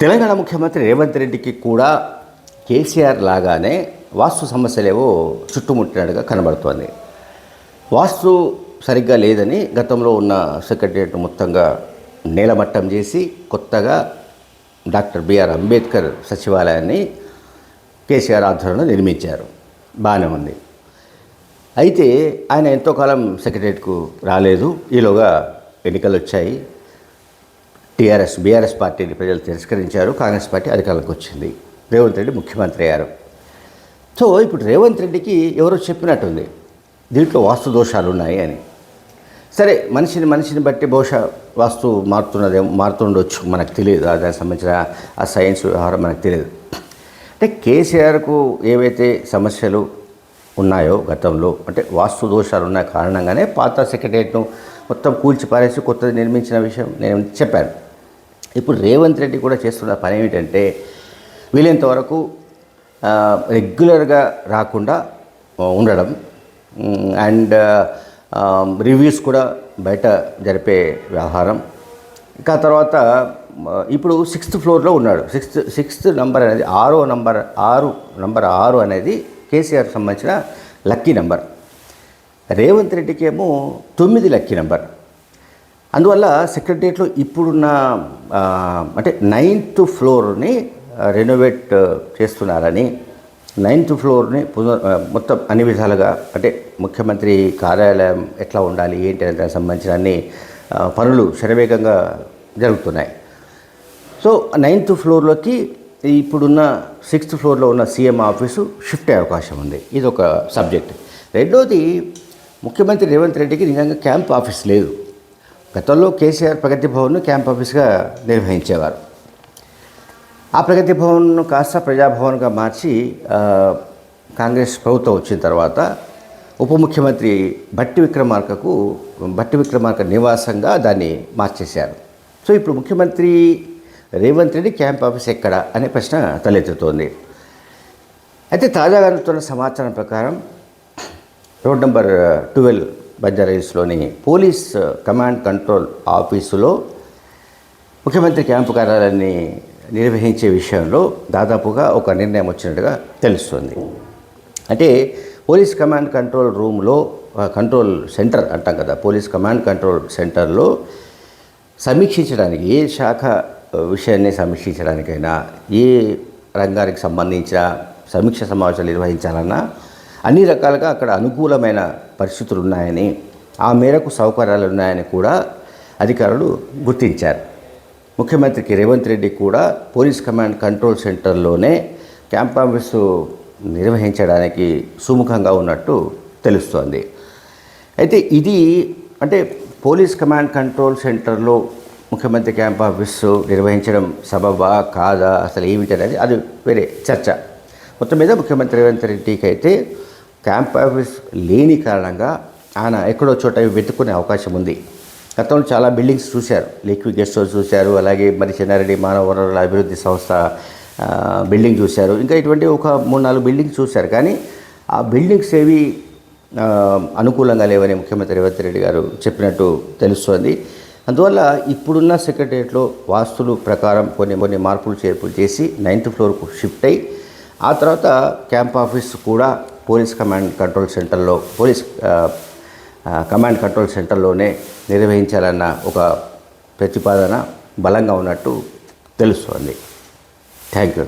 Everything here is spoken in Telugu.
తెలంగాణ ముఖ్యమంత్రి రేవంత్ రెడ్డికి కూడా కేసీఆర్ లాగానే వాస్తు సమస్యలేవో చుట్టుముట్టినట్టుగా కనబడుతోంది. వాస్తు సరిగ్గా లేదని గతంలో ఉన్న సెక్రటరియట్ మొత్తంగా నేలమట్టం చేసి కొత్తగా డాక్టర్ బిఆర్ అంబేద్కర్ సచివాలయాన్ని కేసీఆర్ ఆధ్వర్యంలో నిర్మించారు. బాగానే ఉంది. అయితే ఆయన ఎంతో కాలం సెక్రటరియట్కు రాలేదు. ఈలోగా ఎన్నికలు వచ్చాయి టీఆర్ఎస్ బీఆర్ఎస్ పార్టీని ప్రజలు తిరస్కరించారు. కాంగ్రెస్ పార్టీ అధికారంలోకి వచ్చింది. రేవంత్ రెడ్డి ముఖ్యమంత్రి అయ్యారు. సో ఇప్పుడు రేవంత్ రెడ్డికి ఎవరో చెప్పినట్టుంది. దీంట్లో వాస్తు దోషాలు ఉన్నాయి అని. సరే మనిషిని మనిషిని బట్టి బహుశా వాస్తు మారుతున్నదేమో మారుతుండొచ్చు. మనకు తెలియదు. దానికి సంబంధించిన ఆ సైన్స్ వ్యవహారం మనకు తెలియదు. అంటే కేసీఆర్కు ఏవైతే సమస్యలు ఉన్నాయో గతంలో అంటే వాస్తు దోషాలు ఉన్న కారణంగానే పాత సెక్రటరియట్ను మొత్తం కూల్చి పారేసి కొత్తది నిర్మించిన విషయం నేను చెప్పాను. ఇప్పుడు రేవంత్ రెడ్డి కూడా చేస్తున్న పని ఏమిటంటే వీలైనంత వరకు రెగ్యులర్గా రాకుండా ఉండడం అండ్ రివ్యూస్ కూడా బయట జరిపే వ్యవహారం. ఇంకా తర్వాత ఇప్పుడు సిక్స్త్ ఫ్లోర్లో ఉన్నాడు. సిక్స్త్ సిక్స్త్ నంబర్ అనేది ఆరో నంబర్ ఆరు నంబర్ ఆరు అనేది కేసీఆర్ సంబంధించిన లక్కీ నెంబర్. రేవంత్ రెడ్డికి ఏమో తొమ్మిది లక్కీ నెంబర్. అందువల్ల సెక్రటరియట్లో ఇప్పుడున్న అంటే నైన్త్ ఫ్లోర్ని రెనోవేట్ చేస్తున్నారని నైన్త్ ఫ్లోర్ని పునర్ మొత్తం అన్ని విధాలుగా అంటే ముఖ్యమంత్రి కార్యాలయం ఎట్లా ఉండాలి ఏంటి అనే దానికి సంబంధించిన అన్ని పనులు శరవేగంగా జరుగుతున్నాయి. సో నైన్త్ ఫ్లోర్లోకి ఇప్పుడున్న సిక్స్త్ ఫ్లోర్లో ఉన్న సీఎం ఆఫీసు షిఫ్ట్ అయ్యే అవకాశం ఉంది. ఇది ఒక సబ్జెక్ట్ రెండోది ముఖ్యమంత్రి రేవంత్ రెడ్డికి నిజంగా క్యాంప్ ఆఫీస్ లేదు. గతంలో కేసీఆర్ ప్రగతి భవన్ను క్యాంప్ ఆఫీస్గా నిర్వహించేవారు. ఆ ప్రగతి భవన్ను కాస్త ప్రజాభవన్గా మార్చి కాంగ్రెస్ ప్రభుత్వం వచ్చిన తర్వాత ఉప ముఖ్యమంత్రి భట్టి విక్రమార్కకు భట్టి విక్రమార్క నివాసంగా దాన్ని మార్చేశారు. సో ఇప్పుడు ముఖ్యమంత్రి రేవంత్ రెడ్డి క్యాంప్ ఆఫీస్ ఎక్కడ అనే ప్రశ్న తలెత్తుతోంది. అయితే తాజాగా అందుతున్న సమాచారం ప్రకారం రోడ్ నెంబర్ ట్వెల్వ్ బంజారాహిల్స్లోని పోలీస్ కమాండ్ కంట్రోల్ ఆఫీసులో ముఖ్యమంత్రి క్యాంపు కార్యాలయాన్ని నిర్వహించే విషయంలో దాదాపుగా ఒక నిర్ణయం వచ్చినట్టుగా తెలుస్తుంది. అంటే పోలీస్ కమాండ్ కంట్రోల్ రూమ్లో కంట్రోల్ సెంటర్ అంటాం కదా పోలీస్ కమాండ్ కంట్రోల్ సెంటర్లో సమీక్షించడానికి ఏ శాఖ విషయాన్ని సమీక్షించడానికైనా ఏ రంగానికి సంబంధించిన సమీక్ష సమావేశాలు నిర్వహించాలన్నా అన్ని రకాలుగా అక్కడ అనుకూలమైన పరిస్థితులు ఉన్నాయని ఆ మేరకు సౌకర్యాలు ఉన్నాయని కూడా అధికారులు గుర్తించారు. ముఖ్యమంత్రికి రేవంత్ రెడ్డి కూడా పోలీస్ కమాండ్ కంట్రోల్ సెంటర్లోనే క్యాంప్ ఆఫీసు నిర్వహించడానికి సుముఖంగా ఉన్నట్టు తెలుస్తోంది. అయితే ఇది అంటే పోలీస్ కమాండ్ కంట్రోల్ సెంటర్లో ముఖ్యమంత్రి క్యాంప్ ఆఫీసు నిర్వహించడం సబబా కాదా అసలు ఏమిటనేది అది వేరే చర్చ. మొత్తం మీద ముఖ్యమంత్రి రేవంత్ రెడ్డికి అయితే క్యాంప్ ఆఫీస్ లేని కారణంగా ఆయన ఎక్కడో చోట వెతుక్కునే అవకాశం ఉంది. గతంలో చాలా బిల్డింగ్స్ చూశారు. లిక్విడ్ గెస్ట్ హౌస్ చూశారు. అలాగే మరి చెన్నారెడ్డి మానవ వనరుల అభివృద్ధి సంస్థ బిల్డింగ్ చూశారు. ఇంకా ఇటువంటి ఒక మూడు నాలుగు బిల్డింగ్స్ చూశారు. కానీ ఆ బిల్డింగ్స్ ఏవి అనుకూలంగా లేవని ముఖ్యమంత్రి రేవంత్ రెడ్డి గారు చెప్పినట్టు తెలుస్తోంది. అందువల్ల ఇప్పుడున్న సెక్రటరియట్లో వాస్తులు ప్రకారం కొన్ని కొన్ని మార్పులు చేర్పులు చేసి నైన్త్ ఫ్లోర్కు షిఫ్ట్ అయ్యి ఆ తర్వాత క్యాంప్ ఆఫీస్ కూడా పోలీస్ కమాండ్ కంట్రోల్ సెంటర్లో పోలీస్ కమాండ్ కంట్రోల్ సెంటర్లోనే నిర్వహించాలన్న ఒక ప్రతిపాదన బలంగా ఉన్నట్టు తెలుస్తోంది. Thank you.